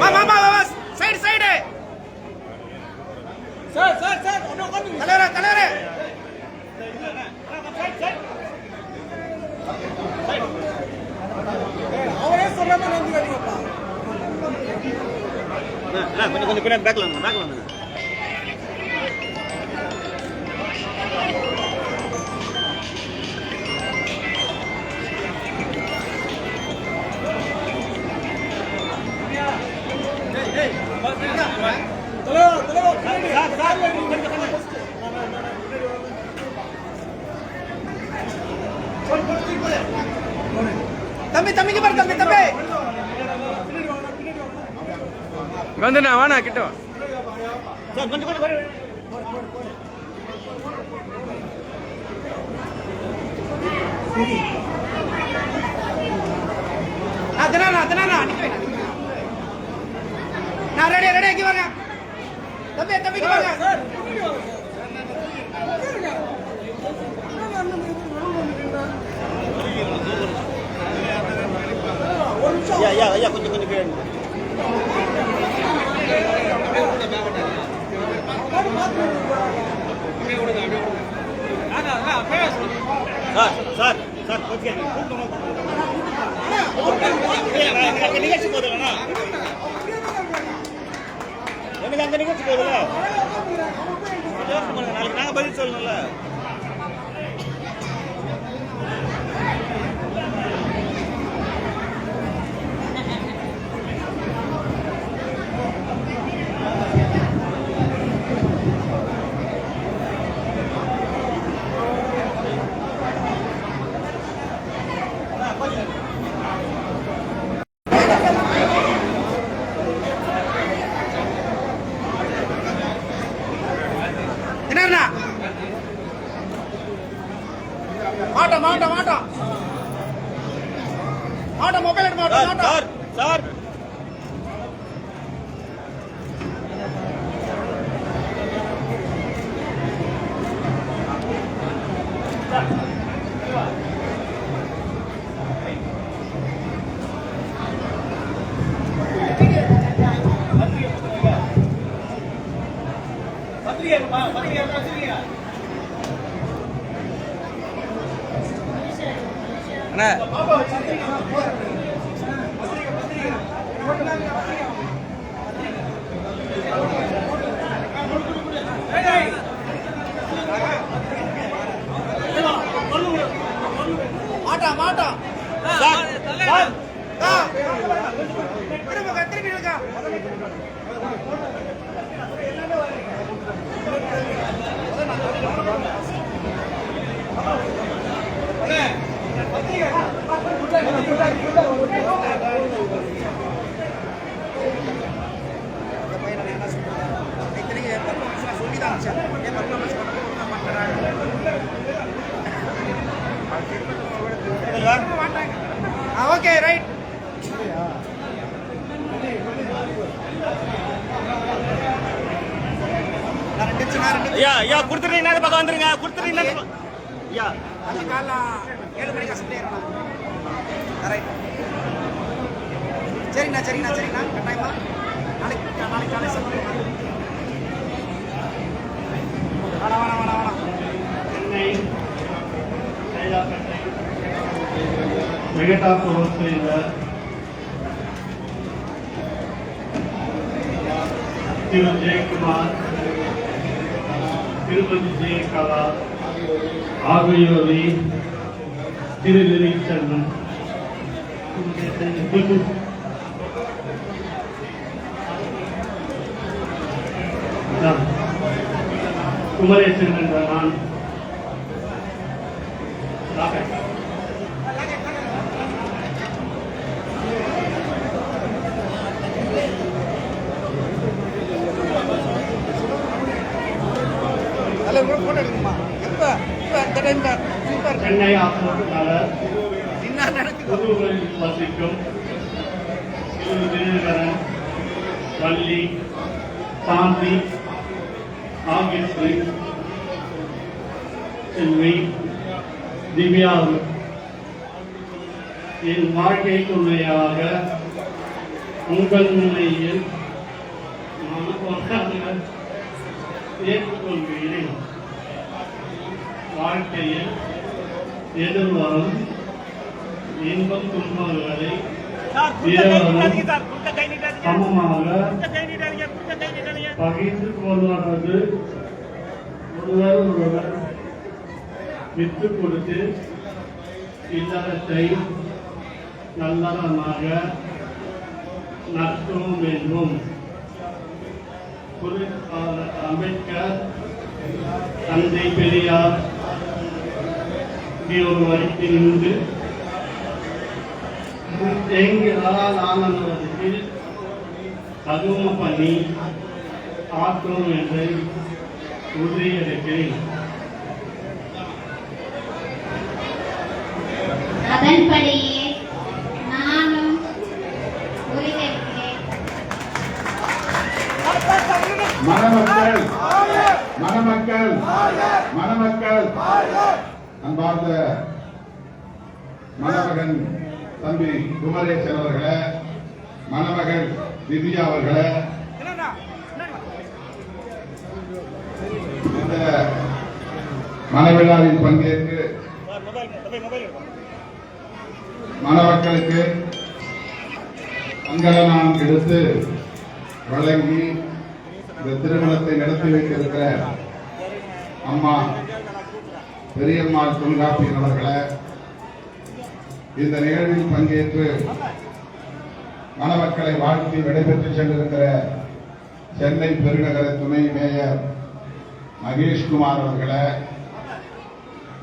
வா வா வா வா side side. Sir sir sir தலைவரே தலைவரே. அவரே சொல்ற மாதிரி கொஞ்சம் கொஞ்சம் பேக்ல பேக்ல தம்பி தம்பிக்கு பாரு தம்பி தம்பி வந்துண்ணா வாண்ணா கிட்ட வா. சார் கொஞ்சம் நான் ரெடி ரெடி ஆக்கி வரேன் தம்பி தம்பி ஐயா ஐயா ஐயா கொஞ்சம் கொஞ்சம் கேளுங்க சார் சார் சார் ஓகே. நிகழ்ச்சி போதும் எனக்கு நிகழ்ச்சி போதுல நாளைக்கு நாங்க பதில் சொல்லணும்ல. மாட்டான் மாட்டான். சொல்லிதான் சார் பத்து நம்பர்ஸ் பண்ண பண்ணுறாங்க ஓகே ரைட் ஐயா ஐயா கொடுத்துட்டு இந்த பக்கம் வந்துருங்க. கொடுத்துட்டு இந்த பக்கம்? ஐயா அந்த காலைல ஏழு மணிக்கு அசம்பிளி ரைட் சரிண்ணா சரிண்ணா சரிண்ணா. கட்டாயமா? நாளைக்கு நாளைக்கு காலை சம்பளம் வேணாம் வேணாம் வேணாம் வேணாம் வெங்கடாப்பு ஹோஸ்டலில் திரு ஜெயக்குமார் திருமதி ஜெயகலா ஆகியோரை திரு செல்வன் குமரேசன் என்ற நான் எப்போ இப்போ இந்த டைம் தான் சூப்பர் சென்னை ஆசிரியர் என்ன நடக்குது? புதுவரில் வசிக்கும் திரு தினகரன் வள்ளி சாந்தி ஆகியவரை செல்வி திவ்யா என் வாழ்க்கை துணையாக உங்கள் நிலையில் வாழ்க்கையில் எதிர்வரும் இன்பம் துன்பங்களை சமமாக பகிர்ந்து கொள்வது ஒருவர் ஒருவர் விட்டு கொடுத்து இல்லறத்தை நல்லறமாக நடத்தவும் வேண்டும். குறி அம்பேத்கர் தந்தை பெரியார் ஒரு வரிக்கு நின்று எங்களால் ஆனந்தத்தில் தகும பண்ணி ஆற்றும் என்று உறுதியளிக்கிறேன். அதன்படியே நானும் மணமக்கள் மணமக்கள் மணமக்கள். அன்பார்ந்த மணமகன் தம்பி குமரேசன் அவர்களே மணமகள் திவ்யா அவர்களே இந்த மணவிழாவில் பங்கேற்று மணமக்களுக்கு அங்கலாம் எடுத்து வழங்கி இந்த திருமணத்தை நடத்தி வைத்திருக்கிற அம்மா பெரியம்மாள் தொல்காப்பியன் இந்த நிகழ்வில் பங்கேற்று மணமக்களை வாழ்த்தி விடைபெற்று சென்றிருக்கிற சென்னை பெருநகர துணை மேயர் மகேஷ்குமார் அவர்களை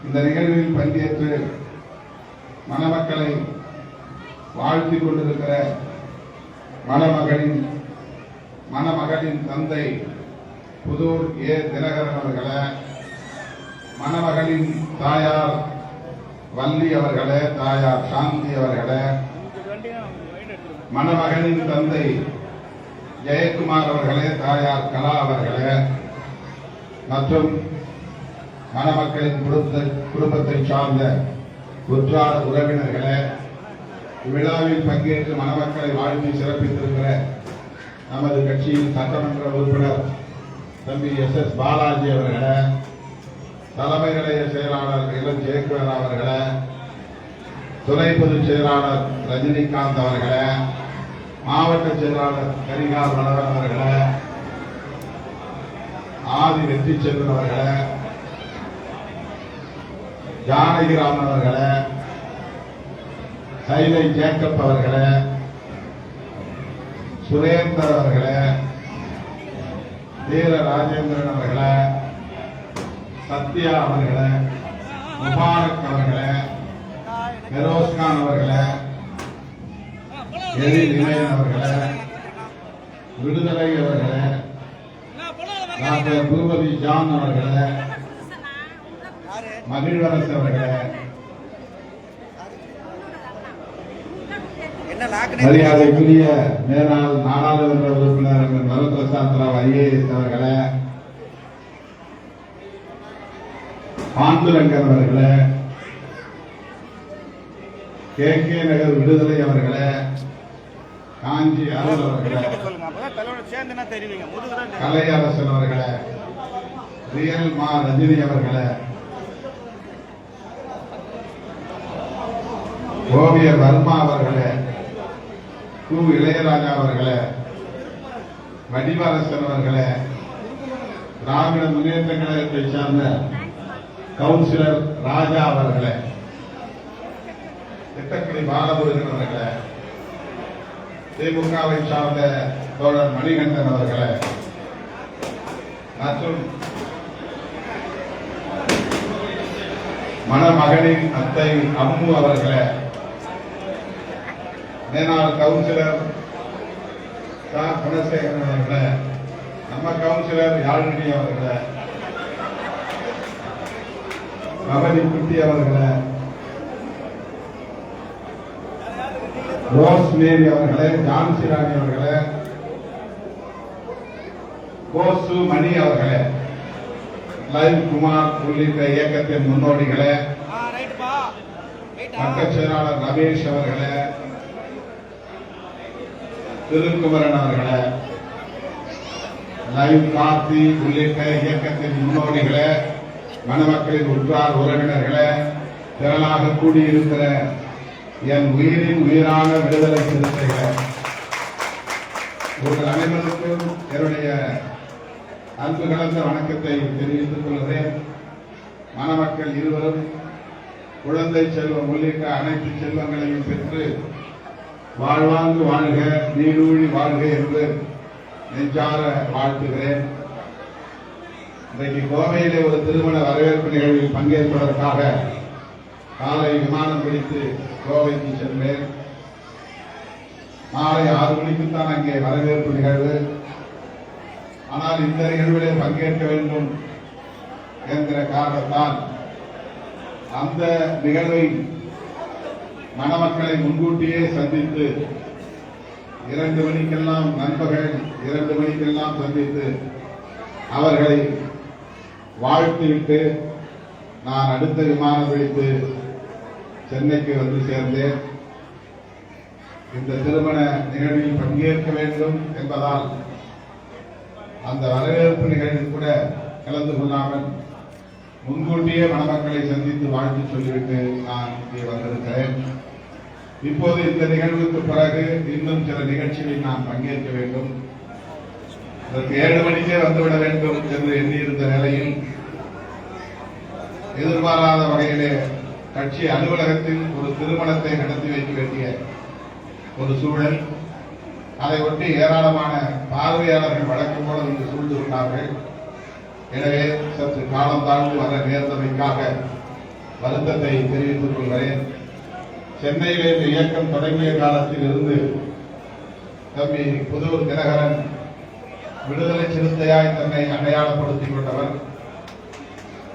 இந்த நிகழ்வில் பங்கேற்று மணமக்களை வாழ்த்தி கொண்டிருக்கிற மணமகளின் மணமகளின் தந்தை புதூர் ஏ தினகரன் அவர்களை மணமகளின் தாயார் வள்ளி அவர்களே தாயார் சாந்தி அவர்களே. மணமகனின் தந்தை ஜெயக்குமார் அவர்களே தாயார் கலா அவர்களே. மற்றும் மணமக்களின் குடும்ப குடும்பத்தை சார்ந்த உற்றார் உறவினர்களே இவ்விழாவில் பங்கேற்று மணமக்களை வாழ்த்தி சிறப்பித்திருக்கிற நமது கட்சியின் சட்டமன்ற உறுப்பினர் தம்பி எஸ் எஸ் பாலாஜி அவர்களே. தலைமை நிலைய செயலாளர் இளம் ஜெயக்குமார் அவர்களை துணை பொதுச் செயலாளர் ரஜினிகாந்த் அவர்களை மாவட்ட செயலாளர் கரிகால் வளவன் அவர்களை ஆதி வெற்றிச்செல்வன் அவர்களை ஜானகிராமன் அவர்களை சைலை ஜேக்கப் அவர்களை சுரேந்தர் அவர்களே வீர ராஜேந்திரன் அவர்களை சத்யா அவர்களே முபாரக் அவர்களே பெரோஸ்கான் அவர்களே எரி நிலையன் அவர்களே விடுதலை அவர்களே டாக்டர் பூபதி ஜான் அவர்களே மகிழ்வரசு அவர்களே மரியாதைக்குரிய மேலாள் நாடாளுமன்ற உறுப்பினர் வரப்பிரசாத் ராவ் ஐஏஎஸ் அவர்களே பாண்டுரங்கன் அவர்களே கே கே நகர் விடுதலை அவர்களே காஞ்சி அருள் அவர்களே. கலையரசன் அவர்களே ரியல் மா ரஜினி அவர்களே ஓவியர் வர்மா அவர்களே கு இளையராஜா அவர்களே வடிவரசன் அவர்களே திராவிட முன்னேற்ற கழகத்தை சார்ந்த கவுன்சிலர் ராஜா அவர்களே. திட்டக்குடி பாலமுருகன் அவர்களே. திமுகவை சார்ந்த தோழர் மணிகண்டன் அவர்களே. மற்றும் மணமகனின் அத்தை அம்மு அவர்களே. மேனாள் கவுன்சிலர் சா குணசேகரன் அவர்களே. நம்ம கவுன்சிலர் யாழினி அவர்களே. பவனி குட்டி அவர்களை ரோஸ் மேரி அவர்களே ஜான்சி ராணி அவர்களே கோசு மணி அவர்களே லைவ் குமார் உள்ளிட்ட இயக்கத்தின் முன்னோடிகளே ஆ செயலாளர் ரமேஷ் அவர்களே திருக்குமரன் அவர்களே லைவ் கார்த்தி உள்ளிட்ட இயக்கத்தின் முன்னோடிகளே மணமக்களின் உற்றார் உறவினர்களே திரளாக கூடியிருக்கிற என் உயிரின் உயிரான விடுதலை சிறுத்தைகளே உங்கள் அனைவருக்கும் என்னுடைய அன்பு கலந்த வணக்கத்தை தெரிவித்துக் கொள்கிறேன். மணமக்கள் இருவரும் குழந்தை செல்வம் உள்ளிட்ட அனைத்து செல்வங்களையும் பெற்று வாழ்வாங்கு வாழ்க நீடூழி வாழ்க என்று நெஞ்சார வாழ்த்துகிறேன். இன்றைக்கு கோவையிலே ஒரு திருமண வரவேற்பு நிகழ்வில் பங்கேற்பதற்காக காலை விமானம் பிடித்து கோவைக்கு சென்றேன். மாலை ஆறு மணிக்குத்தான் அங்கே வரவேற்பு நிகழ்வு. ஆனால் இந்த நிகழ்விலே பங்கேற்க வேண்டும் என்கிற காரணத்தால் அந்த நிகழ்வை மணமக்களை முன்கூட்டியே சந்தித்து இரண்டு மணிக்கெல்லாம் நண்பர்கள் இரண்டு மணிக்கெல்லாம் சந்தித்து அவர்களை வாழ்த்திவிட்டு நான் அடுத்த விமானம் பிடித்து சென்னைக்கு வந்து சேர்ந்தேன். இந்த திருமண நிகழ்வில் பங்கேற்க வேண்டும் என்பதால் அந்த வரவேற்பு நிகழ்வில் கூட கலந்து கொள்ளாமல் முன்கூட்டியே மணமக்களை சந்தித்து வாழ்த்து சொல்லிவிட்டு நான் இங்கே வந்திருக்கிறேன். இப்போது இந்த நிகழ்வுக்கு பிறகு இன்னும் சில நிகழ்ச்சிகளில் நான் பங்கேற்க வேண்டும். அதற்கு ஏழு மணிக்கே வந்துவிட வேண்டும் என்று எண்ணியிருந்த நிலையில் எதிர்பாராத வகையிலே கட்சி அலுவலகத்தில் ஒரு திருமணத்தை நடத்தி வைக்க வேண்டிய ஒரு சூழல் அதை ஒட்டி ஏராளமான பார்வையாளர்கள் வழக்கம் போல இங்கு சூழ்ந்து கொண்டார்கள். எனவே சற்று காலம் தாழ்ந்து வர நேர்ந்தமைக்காக வருத்தத்தை தெரிவித்துக் கொள்கிறேன். சென்னையிலே இந்த இயக்கம் தொடங்கிய காலத்தில் இருந்து தம்பி புதூர் தினகரன் விடுதலை சிறுத்தையாய் தன்னை அடையாளப்படுத்திக் கொண்டவர்.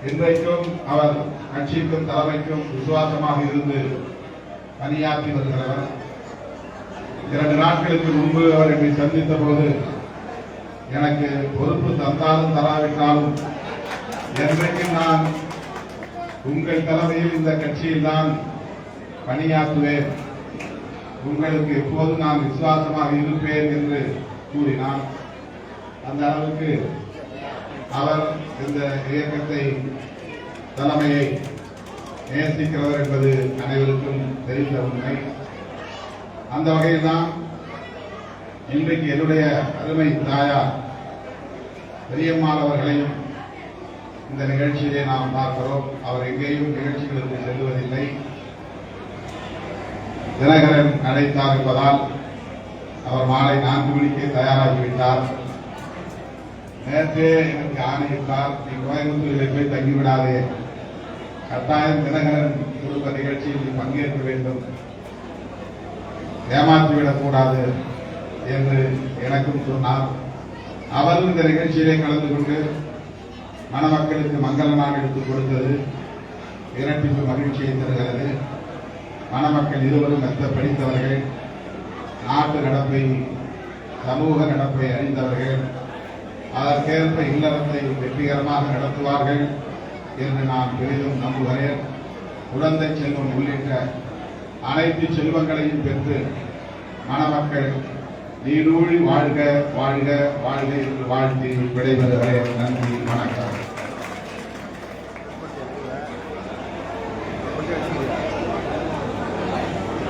இன்றைக்கும் அவர் கட்சிக்கும் தலைமைக்கும் விசுவாசமாக இருந்து பணியாற்றி வருகிறவர். இரண்டு நாட்களுக்கு முன்பு அவர் என்னை சந்தித்த போது எனக்கு பொறுப்பு தந்தாலும் தராவிட்டாலும் என்றைக்கும் நான் உங்கள் தலைமையில் இந்த கட்சியில் தான் பணியாற்றுவேன். உங்களுக்கு எப்போது நான் விசுவாசமாக இருப்பேன் என்று கூறினான் அந்த அளவுக்கு அவர் இந்த இயக்கத்தை தலைமையை நேசிக்கிறவர் என்பது அனைவருக்கும் தெரிந்த உண்மை. அந்த வகையில் தான் இன்றைக்கு என்னுடைய அருமை தாயார் பெரியம்மாள் அவர்களையும் இந்த நிகழ்ச்சியிலே நாம் பார்க்கிறோம். அவர் எங்கேயும் நிகழ்ச்சிகளுக்கு செல்வதில்லை. தினகரன் அழைத்தார் என்பதால் அவர் மாலை நான்கு மணிக்கு தயாராகிவிட்டார். நேற்றே எனக்கு ஆணையிட்டார் நீ கோயம்புத்தூரில் போய் தங்கிவிடாதே. கட்டாயம் தினகரன் குடும்ப நிகழ்ச்சியில் நீ பங்கேற்க வேண்டும். ஏமாற்றிவிடக்கூடாது என்று எனக்கும் சொன்னார். அவரும் இந்த நிகழ்ச்சியிலே கலந்து கொண்டு மணமக்களுக்கு மங்களமாக எடுத்துக் கொடுத்தது. இரட்டிப்பு மகிழ்ச்சியை தருகிறது. மணமக்கள் இருவரும் மெத்த படித்தவர்கள். நாட்டு நடப்பை சமூக நடப்பை அறிந்தவர்கள். அதற்கேற்ப இல்லறத்தை வெற்றிகரமாக நடத்துவார்கள் என்று நான் பெரிதும் நம்புகிறேன். குழந்தை செல்வம் உள்ளிட்ட அனைத்து செல்வங்களையும் பெற்று மணமக்கள் நீடூழி வாழ்க வாழ்க வாழ்க என்று வாழ்த்தி விடைபெறுகிறேன். நன்றி வணக்கம்.